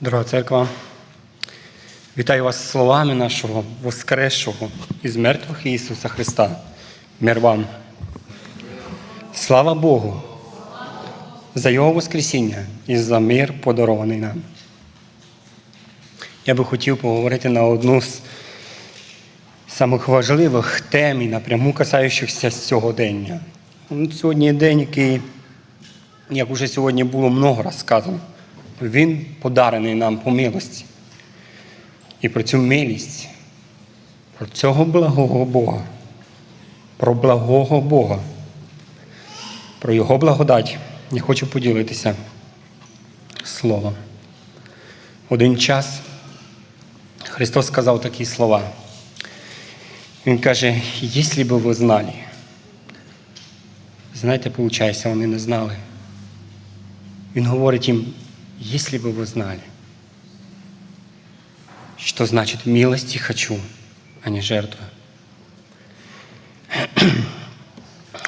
Дорога церква, вітаю вас словами нашого Воскресшого із мертвих Ісуса Христа. Мир вам. Слава Богу за Його Воскресіння і за мир подарований нам. Я би хотів поговорити на одну з самих важливих тем напряму касаючихся сьогодення. Сьогодні день, який, як уже сьогодні було много раз сказано, він подарений нам по милості. І про цю милість, про цього благого Бога, про благого Бога, про Його благодать я хочу поділитися словом. Один час Христос сказав такі слова. Він каже, якщо б ви знали, знаєте, виходить, вони не знали. Він говорить їм, если бы вы знали, что значит милости хочу, а не жертва.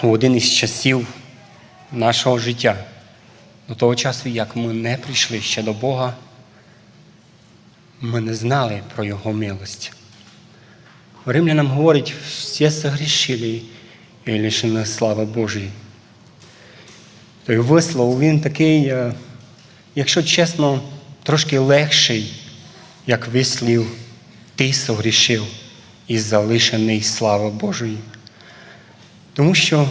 У один із часів нашого життя, до того часу, як ми не прийшли ще до Бога, ми не знали про Його милость. Римлянам говорить, всі согрішили і лишені слави Божої. Той вислов, він такий, е, якщо чесно, трошки легший, як вислів, ти согрішив і залишений слави Божої. Тому що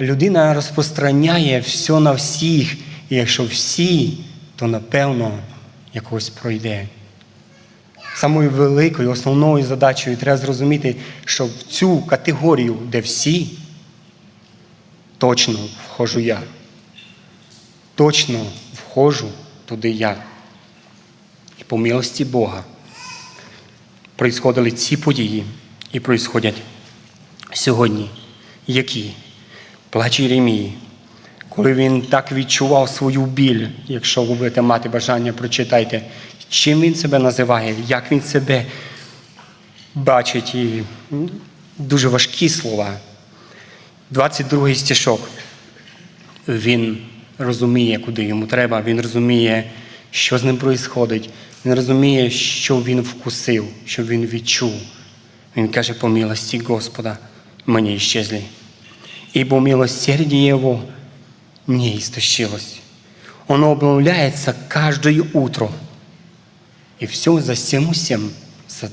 людина розпространяє все на всіх, і якщо всі, то напевно якось пройде. Самою великою, основною задачею треба зрозуміти, що в цю категорію, де всі, точно вхожу я. Точно вхожу туди я. І по милості Бога происходили ці події і происходять сьогодні. Які? Плач Єремії, коли він так відчував свою біль, якщо ви будете мати бажання, прочитайте, чим він себе називає, як він себе бачить, і дуже важкі слова. 22 стишок. Він розуміє, куди йому треба, він розуміє, що з ним відбувається, він розуміє, що він вкусив, що він відчув. Він каже, по милості Господа мені исчезли. Ибо милосердие Его не истощилось. Оно обновляется каждое утро. І все за цим усім, за,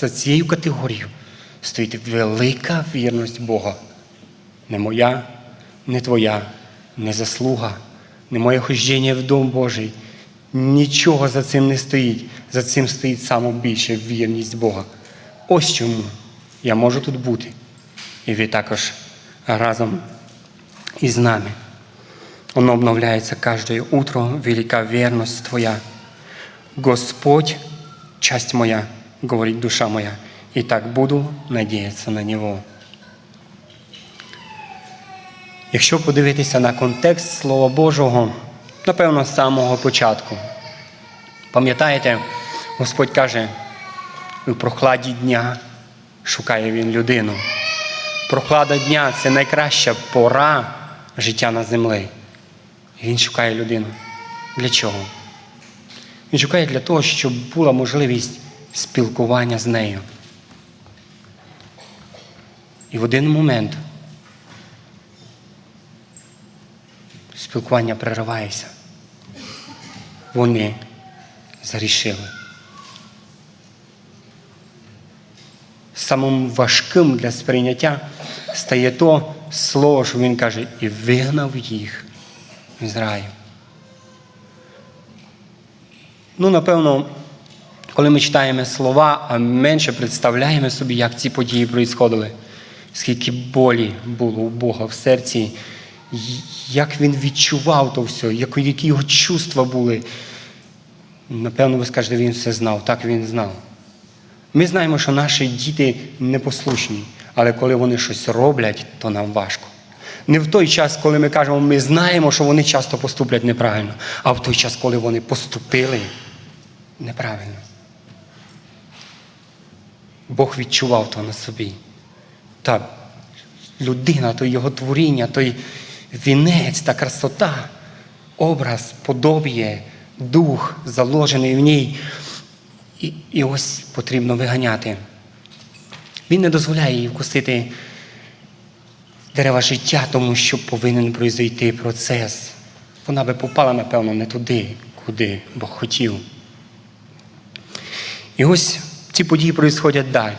за цією категорією стоїть велика вірність Бога. Не моя, не твоя, не заслуга, не моє хождення в Дом Божий. Нічого за цим не стоїть. За цим стоїть саме більше вірність Бога. Ось чому я можу тут бути. І ви також разом із нами. Воно обновляється кожне утро, велика вірність Твоя. Господь, часть моя, говорить душа моя, и так буду надіятися на Нього. Якщо подивитися на контекст Слова Божого, напевно, з самого початку. Пам'ятаєте, Господь каже, у прохладі дня шукає Він людину. Прохлада дня це найкраща пора життя на землі. Він шукає людину. Для чого? Він шукає для того, щоб була можливість спілкування з нею. І в один момент спілкування переривається. Вони зарішили. Самим важким для сприйняття стає то слово, що він каже, і вигнав їх з раю. Ну, напевно, коли ми читаємо слова, а менше представляємо собі, як ці події проїсходили, скільки болі було у Бога в серці, як він відчував то все, які його чувства були. Напевно, ви скажете, він все знав. Так він знав. Ми знаємо, що наші діти непослушні, але коли вони щось роблять, то нам важко. Не в той час, коли ми кажемо, ми знаємо, що вони часто поступлять неправильно, а в той час, коли вони поступили неправильно. Бог відчував то на собі. Та людина, то його творіння, той вінець та красота, образ, подобіє дух заложений в ній, і, і ось потрібно виганяти. Він не дозволяє їй вкусити дерева життя, тому що повинен произойти процес. Вона би попала, напевно, не туди, куди Бог хотів. І ось ці події происходять далі.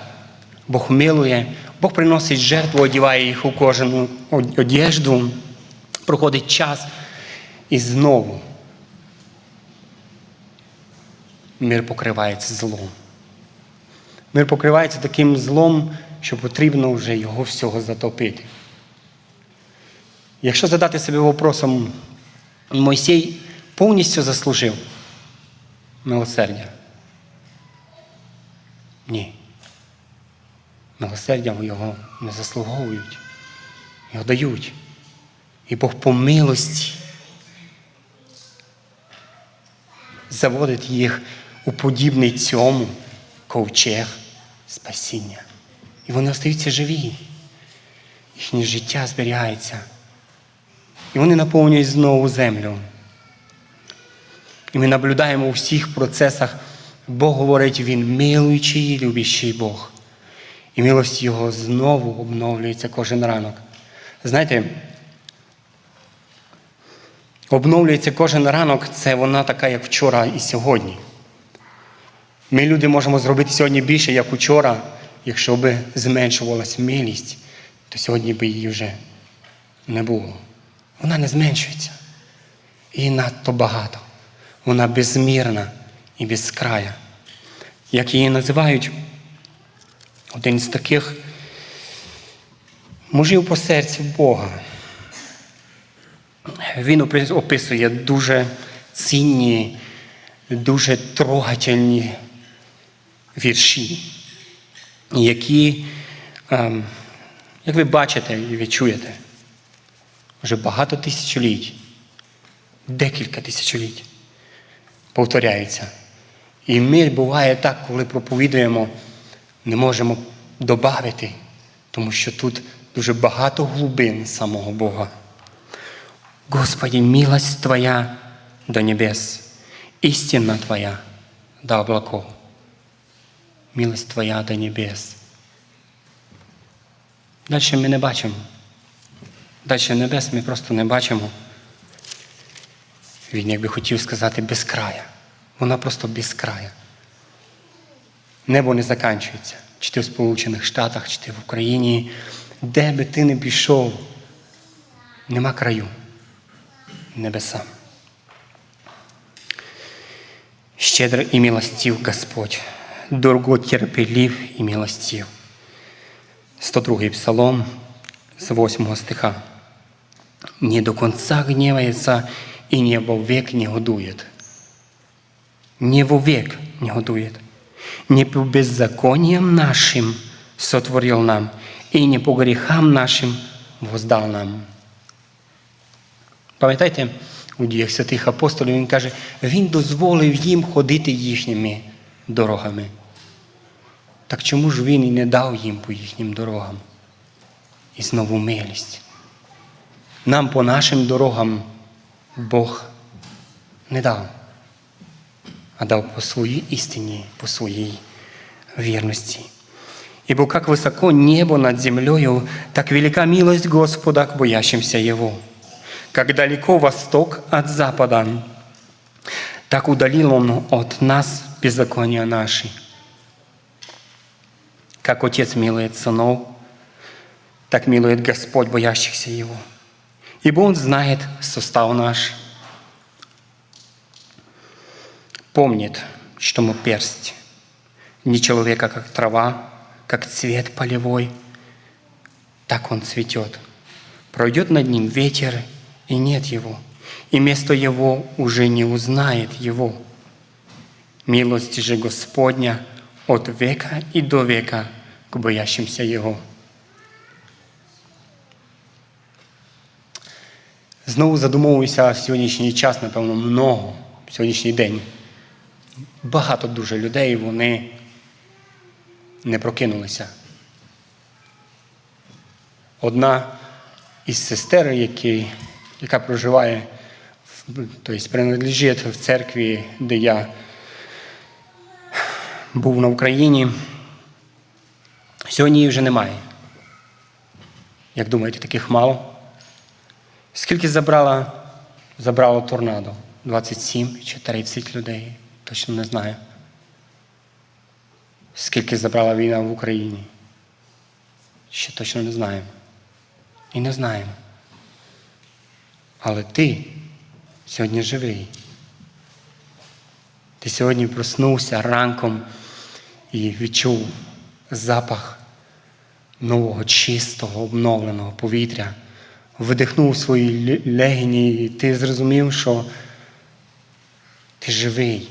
Бог милує, Бог приносить жертву, одіває їх у кожну одежду, проходить час і знову мир покривається злом. Мир покривається таким злом, що потрібно вже його всього затопити. Якщо задати себе вопросом, Мойсей повністю заслужив милосердя? Ні. Милосердя його не заслуговують, його дають. І Бог по милості заводить їх у подібний цьому ковчег спасіння. І вони остаються живі. Їхнє життя зберігається. І вони наповнюють знову землю. І ми наблюдаємо у всіх процесах, Бог говорить, Він милуючий і любящий Бог. І милость Його знову обновлюється кожен ранок. Знаєте, обновлюється кожен ранок, це вона така, як вчора і сьогодні. Ми, люди, можемо зробити сьогодні більше, як вчора, якщо би зменшувалась милість, то сьогодні би її вже не було. Вона не зменшується. Її надто багато. Вона безмірна і безкрая. Як її називають, один з таких мужів по серцю Бога. Він описує дуже цінні, дуже трогательні вірші, які, ем, як ви бачите і відчуєте, вже багато тисячоліть, декілька тисячоліть повторяються. І ми буває так, коли проповідуємо, не можемо додати, тому що тут дуже багато глибин самого Бога. Господи, милость Твоя до небес, істина Твоя до облаков. Милость Твоя до небес. Далі ми не бачимо. Далі небес ми просто не бачимо. Він, як би хотів сказати, без края. Вона просто без края. Небо не заканчується. Чи ти в Сполучених Штатах, чи ти в Україні, де би ти не пішов, нема краю. Небеса. Щедр і милостив Господь, дорого терпелив і милостив. 102 псалом з 8 стиха. Не до конца гневается и не вовек негодует. Не вовек негодует. Не по беззакониям нашим сотворил нам, и не по грехам нашим воздал нам. Пам'ятаєте, у діях святих апостолів він каже, Він дозволив їм ходити їхніми дорогами. Так чому ж він і не дав їм по їхнім дорогам? І знову милість. Нам по нашим дорогам Бог не дав, а дав по своїй істині, по своїй вірності. Ибо как высоко небо над землею, так велика милость Господа к боящимся Его. Как далеко восток от запада, так удалил Он от нас беззакония наши. Как Отец милует сынов, так милует Господь боящихся Его. Ибо Он знает сустав наш, помнит, что мы персть, не человека, как трава, как цвет полевой, так он цветет. Пройдет над ним ветер, и нет его, и место его уже не узнает его. Милость же Господня от века и до века к боящимся Его. Знову задумовуюся в сьогоднішній час, напевно, много, сьогоднішній день. Багато дуже людей, вони не прокинулися. Одна із сестер, які, яка проживає тобто принадлежить в церкві, де я був на Україні. Сьогодні її вже немає. Як думаєте, таких мало? Скільки забрала, забрало торнадо? 27 чи 30 людей? Точно не знаю. Скільки забрала війна в Україні? Ще точно не знаємо. І не знаємо. Але ти сьогодні живий. Ти сьогодні проснувся ранком і відчув запах нового, чистого, обновленого повітря, видихнув свої ле- легені, і ти зрозумів, що ти живий.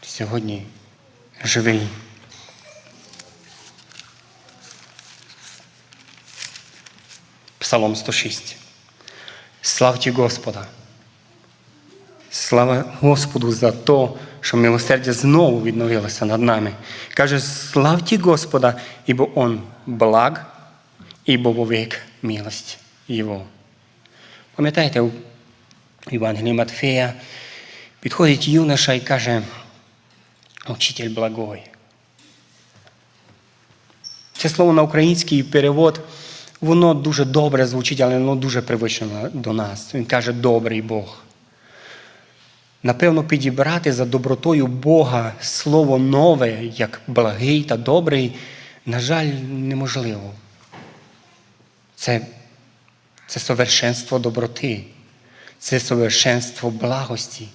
Ти сьогодні живий. Псалом 106. Славьте Господа! Слава Господу за те, що милосердя знову відновилося над нами. Каже, славьте Господа, ібо Он благ, ібо вовек милость Його. Пам'ятаєте, у Євангелії Матфея підходить юноша і каже, Учитель благой. Це слово на український перевод, воно дуже добре звучить, але воно дуже привично до нас. Він каже, добрий Бог. Напевно, підібрати за добротою Бога слово нове, як благий та добрий, на жаль, неможливо. Це, це совершенство доброти, це совершенство благості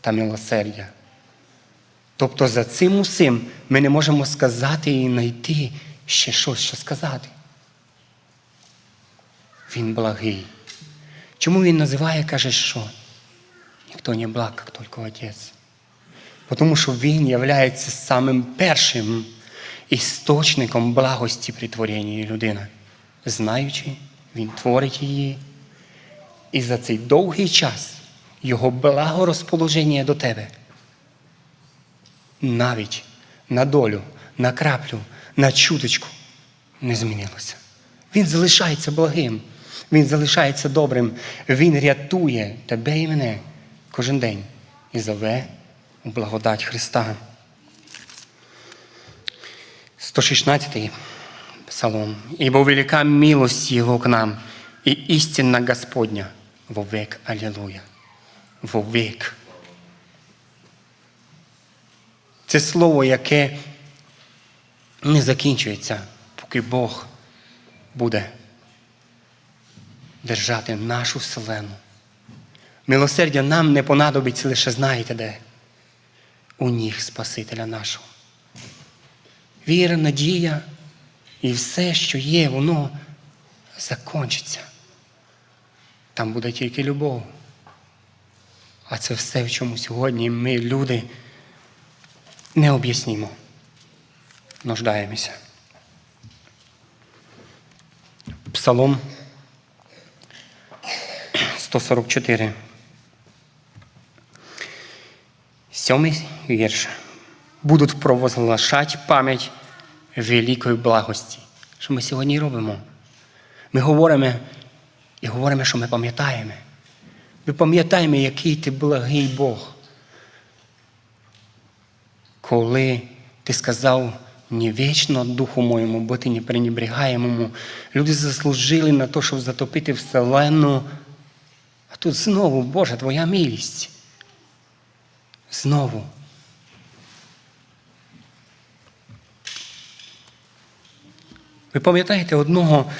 та милосердя. Тобто за цим усім ми не можемо сказати і знайти ще щось, що сказати. Він благий. Чому він називає, каже, що? Ніхто не благ, як тільки Отець. Тому що Він є самим першим істочником благості при творенні людини. Знаючи, Він творить її. І за цей довгий час Його благорозположення до тебе навіть на долю, на краплю, на чуточку не змінилося. Він залишається благим, він залишається добрим, він рятує тебе і мене кожен день і зове у благодать Христа. 116 псалом. «Ибо велика милость Его к нам, и истинна Господня вовек. Аллилуйя. Вовек. Це слово, яке не закінчується, поки Бог буде держати нашу вселену. Милосердя нам не понадобиться лише знаєте де? У ніг Спасителя нашого. Віра, надія і все, що є, воно закончиться. Там буде тільки любов. А це все, в чому сьогодні ми, люди, не об'яснімо. Нуждаємося. Псалом 144. Сьомий вірш. Будуть провозглашати пам'ять великої благості. Що ми сьогодні робимо? Ми говоримо і говоримо, що ми пам'ятаємо. Ми пам'ятаємо, який ти благий Бог. Коли ти сказав не вічно духу моєму, бо ти не пренебрігаємому. Люди заслужили на те, щоб затопити вселенну. А тут знову, Боже, Твоя милість. Знову. Ви пам'ятаєте одного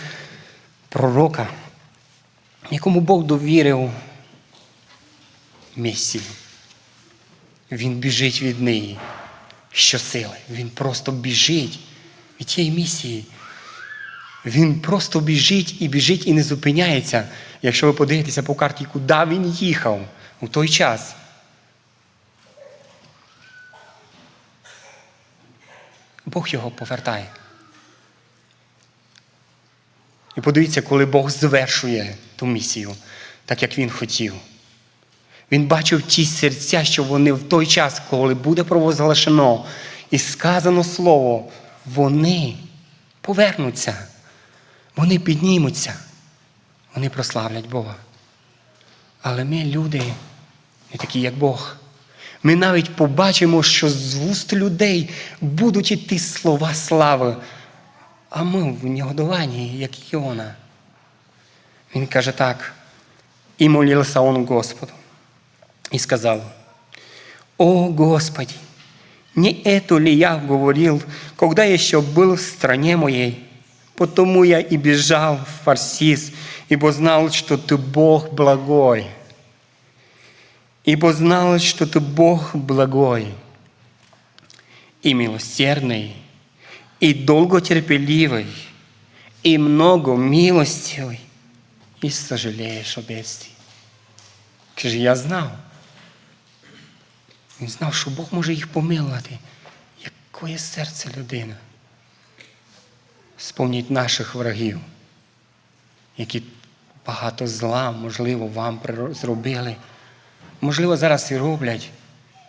пророка, якому Бог довірив місію. Він біжить від неї щосили. Він просто біжить від тієї місії. Він просто біжить і біжить і не зупиняється. Якщо ви подивитеся по карті, куди він їхав у той час. Бог його повертає. І подивіться, коли Бог звершує ту місію, так як він хотів. Він бачив ті серця, що вони в той час, коли буде провозглашено і сказано слово, вони повернуться, вони піднімуться, вони прославлять Бога. Але ми люди не такі, як Бог. Ми навіть побачимо, що з вуст людей будуть іти слова слави, а ми в негодуванні, як Іона. Він каже так, і молився он Господу, і сказав, «О Господи, не это ли я говорил, когда еще был в стране моей? Потому я и бежал в Фарсис, ибо знал, что ты Бог благой. Ибо знал, что ты Бог благой и милосердный, и долготерпеливый, и много милостивый, и сожалеешь о бедствии. Каже, я знав. Він знав, що Бог може їх помилувати. Якое серце людина? Сповніть наших ворогів, які багато зла, можливо, вам зробили. Можливо, зараз і роблять,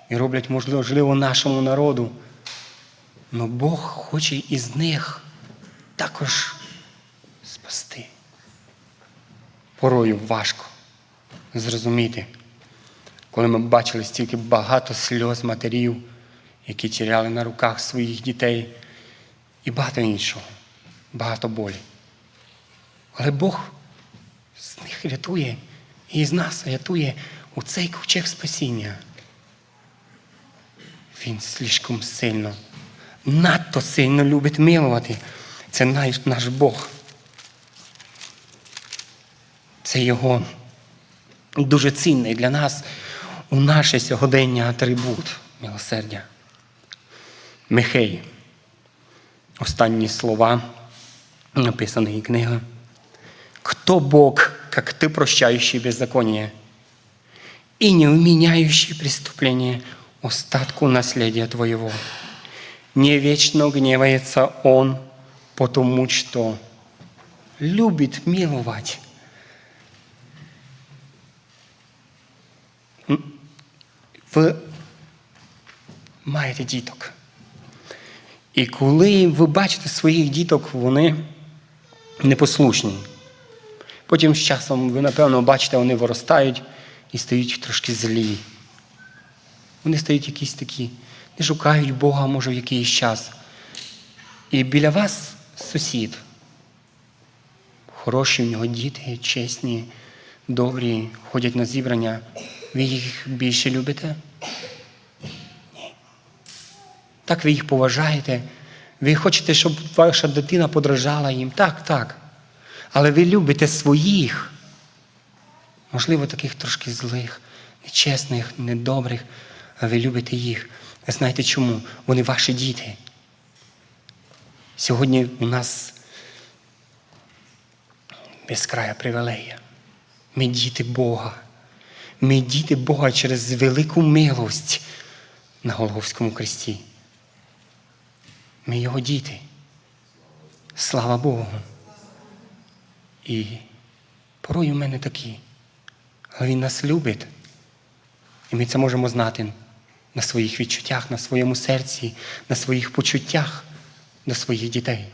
і роблять, можливо, нашому народу. Але Бог хоче із них також спасти. Порою важко зрозуміти, коли ми бачили стільки багато сльоз матерів, які тіряли на руках своїх дітей, і багато іншого, багато болі. Але Бог з них рятує і з нас рятує у цей ковчег спасіння. Він слишком сильно, надто сильно любить милувати. Це наш, Бог. Це Його дуже цінний для нас у наше сьогодення атрибут милосердя. Михей. Останні слова написаної книги. Кто Бог, как ты, прощающий беззаконие и не вменяющий преступление остатку наследия твоего? Не вечно гневается Он, потому что любит миловать. М, Ви маєте діток. І коли ви бачите своїх діток, вони непослушні. Потім з часом ви, напевно, бачите, вони виростають і стають трошки злі. Вони стають якісь такі, не шукають Бога, може, в якийсь час. І біля вас сусід. Хороші в нього діти, чесні, добрі, ходять на зібрання. Ви їх більше любите? Ні. Так ви їх поважаєте. Ви хочете, щоб ваша дитина подражала їм. Так, так. Але ви любите своїх, можливо, таких трошки злих, нечесних, недобрих, а ви любите їх. Ви знаєте чому? Вони ваші діти. Сьогодні у нас безкрая привілея. Ми діти Бога. Ми діти Бога через велику милость на Голговському кресті. Ми його діти. Слава Богу. І порой у мене такі. Але Він нас любить. І ми це можемо знати на своїх відчуттях, на своєму серці, на своїх почуттях до своїх дітей.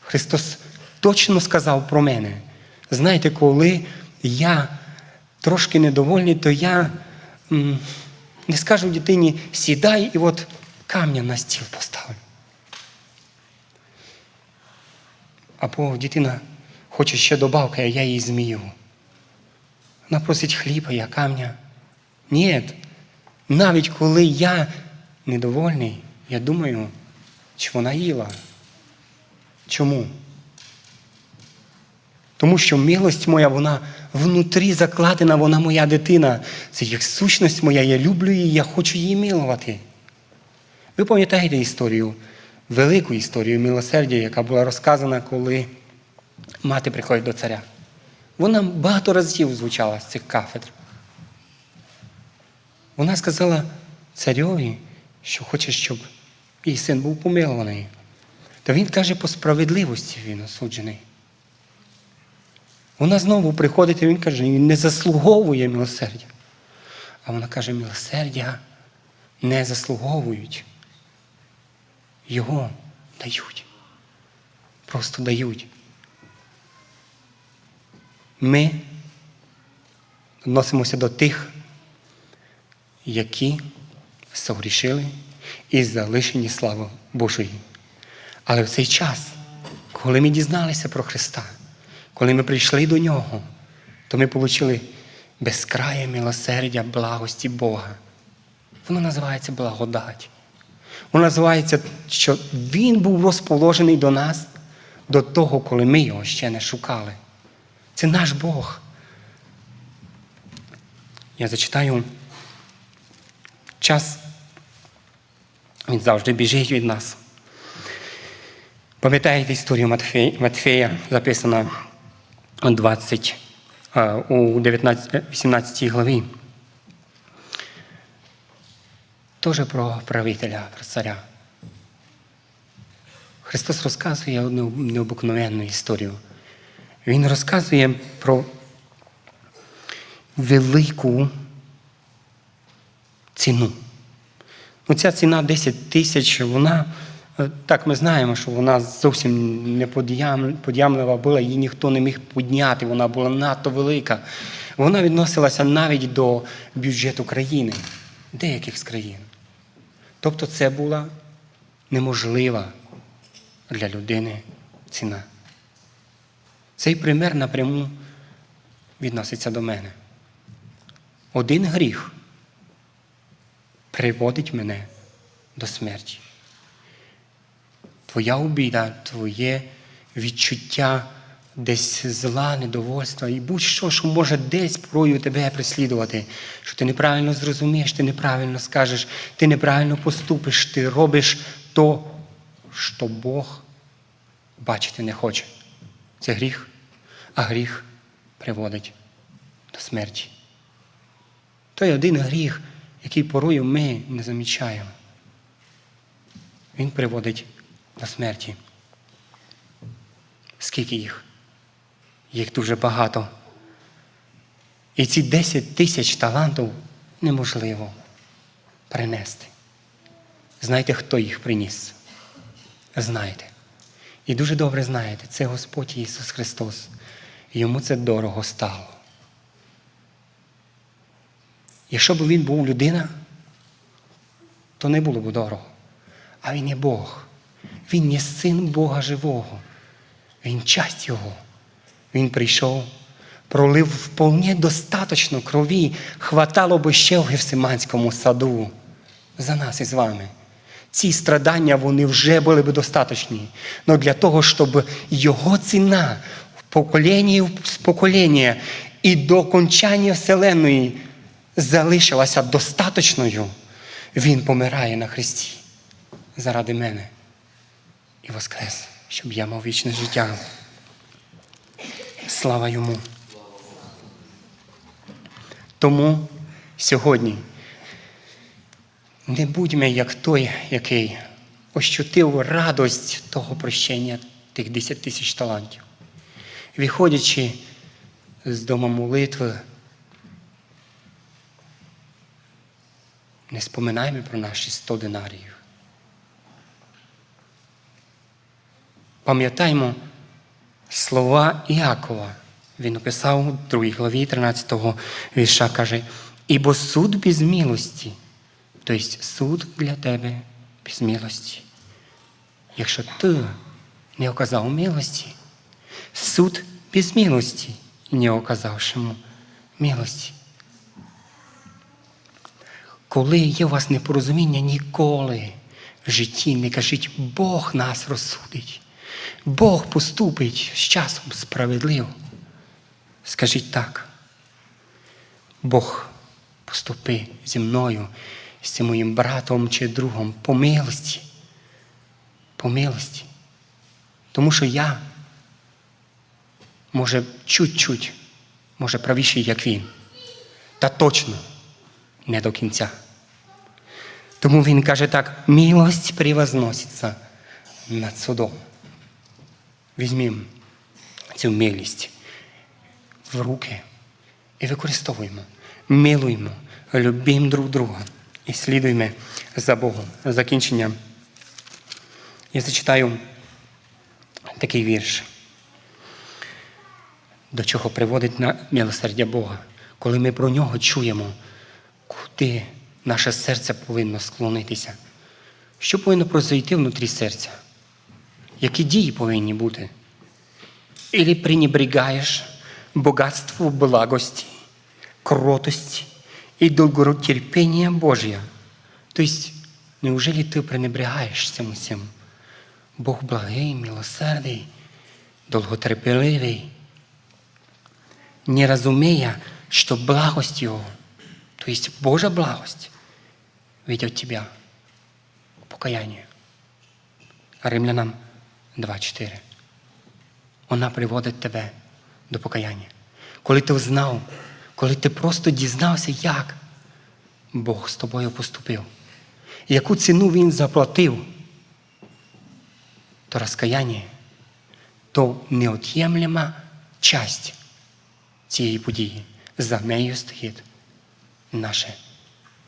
Христос точно сказав про мене. Знаєте, коли я трошки недовольний, то я не скажу дитині сідай і от камня на стіл поставлю. Або дитина хоче ще добавки, а я їй змію. Вона просить хліба, я камня. Ні. Навіть коли я недовольний, я думаю, чи вона їла. Чому? Тому що милость моя, вона внутрі закладена, вона моя дитина. Це як сущність моя, я люблю її, я хочу її милувати. Ви пам'ятаєте історію, велику історію милосердя, яка була розказана, коли мати приходить до царя. Вона багато разів звучала з цих кафедр. Вона сказала царьові, що хоче, щоб її син був помилований. Та він каже, по справедливості він осуджений. Вона знову приходить, і він каже, він не заслуговує милосердя. А вона каже, милосердя не заслуговують. Його дають. Просто дають. Ми відносимося до тих, які согрішили і залишені слави Божої. Але в цей час, коли ми дізналися про Христа, коли ми прийшли до Нього, то ми отримали безкрає милосердя благості Бога. Воно називається благодать. Воно називається, що Він був розположений до нас до того, коли ми його ще не шукали. Це наш Бог. Я зачитаю час. Він завжди біжить від нас. Пам'ятаєте історію Матфея, Матфея записана у 20, у 19, 18 главі. Теж про правителя, про царя. Христос розказує одну необикновенну історію. Він розказує про велику ціну. Ну, ця ціна 10 тисяч, вона, е, так ми знаємо, що вона зовсім не подям- подямлива була, її ніхто не міг підняти, вона була надто велика. Вона відносилася навіть до бюджету країни, деяких з країн. Тобто це була неможлива для людини ціна. Цей пример напряму відноситься до мене. Один гріх приводить мене до смерті. Твоя обіда, твоє відчуття десь зла, недовольства і будь-що, що може десь порою тебе преслідувати, що ти неправильно зрозумієш, ти неправильно скажеш, ти неправильно поступиш, ти робиш то, що Бог бачити не хоче. Це гріх, а гріх приводить до смерті. Той один гріх, який порою ми не замічаємо. Він приводить до смерті. Скільки їх? Їх дуже багато. І ці 10 тисяч талантів неможливо принести. Знаєте, хто їх приніс? Знаєте. І дуже добре знаєте, це Господь Ісус Христос. Йому це дорого стало. Якщо б він був людина, то не було б дорого. А він є Бог. Він є син Бога живого. Він часть Його. Він прийшов, пролив вполне достаточно крові, хватало би ще в Гефсиманському саду за нас із вами. Ці страдання вони вже були б достаточні. Але для того, щоб його ціна в поколінні з покоління і до кончання Вселеної залишилася достаточною, він помирає на Христі заради мене і воскрес, щоб я мав вічне життя. Слава йому. Тому сьогодні не будьмо як той, який ощутив радость того прощення тих 10 тисяч талантів. Виходячи з дому молитви, не споминаємо про наші 100 динаріїв. Пам'ятаймо слова Іакова. Він описав у 2 главі 13 вірша, каже, ібо суд без милості, тобто суд для тебе без милості. Якщо ти не оказав милості, суд без милості, не оказавшому милості. Коли є у вас непорозуміння, ніколи в житті не кажіть, Бог нас розсудить. Бог поступить з часом справедливо. Скажіть так. Бог поступи зі мною, з цим моїм братом чи другом по милості. По милості. Тому що я, може, чуть-чуть, може, правіший, як він. Та точно не до кінця. Тому він каже так: милость превозноситься над судом. Візьмімо цю милість в руки і використовуємо, милуємо, любимо друг друга і слідуємо за Богом. Закінчення. Я зачитаю такий вірш, до чого приводить на милосердя Бога. коли ми про нього чуємо, куди наше серце повинно склонитися? Що повинно произойти внутрі серця? Які дії повинні бути? Или пренебрегаешь богатству благости, кротости и долготерпения Божья? То есть, неужели ты пренебрегаешь всем всем? Бог благий, милосердий, довготерпеливий, не разумея, что благость Его, то есть Божья благость, ведет тебя к покаянию. Римлянам 2.4. Вона приводить тебе до покаяння. Коли ти взнав, коли ти просто дізнався, як Бог з тобою поступив, яку ціну Він заплатив, то розкаяння то неот'ємлема часть цієї події. За нею стоїть наше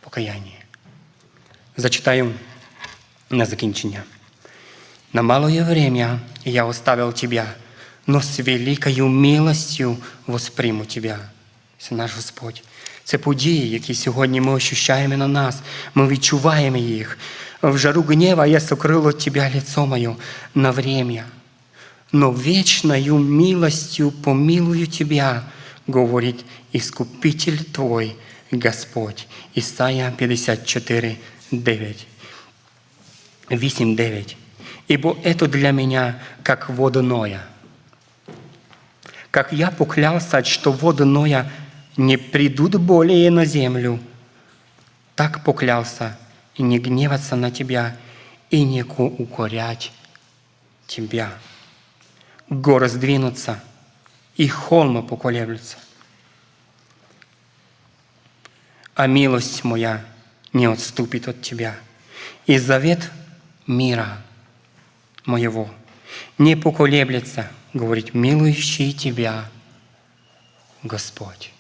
покаяння. Зачитаю на закінчення. На малое время я оставил тебя, но с великою милостью восприму тебя Це наш Господь. Це події, які сьогодні ми ощущаємо на нас. Ми відчуваємо їх. В жару гнева я сокрыл от тебя лицо мое на время. Но вечною милостью помилую тебя, говорит Искупитель твой, Господь. Исайя 54, 9. 8.9. Ибо это для меня как вода Ноя. Как я поклялся, что воды Ноя не придут более на землю, так поклялся и не гневаться на тебя, и не укорять тебя. Горы сдвинутся, и холмы поколеблются. А милость моя не отступит от тебя, и завет мира моего не поколеблется, говорит, милующий тебя Господь.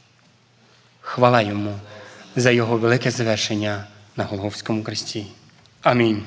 Хвала йому за його велике звершення на Голговському кресті. Амінь.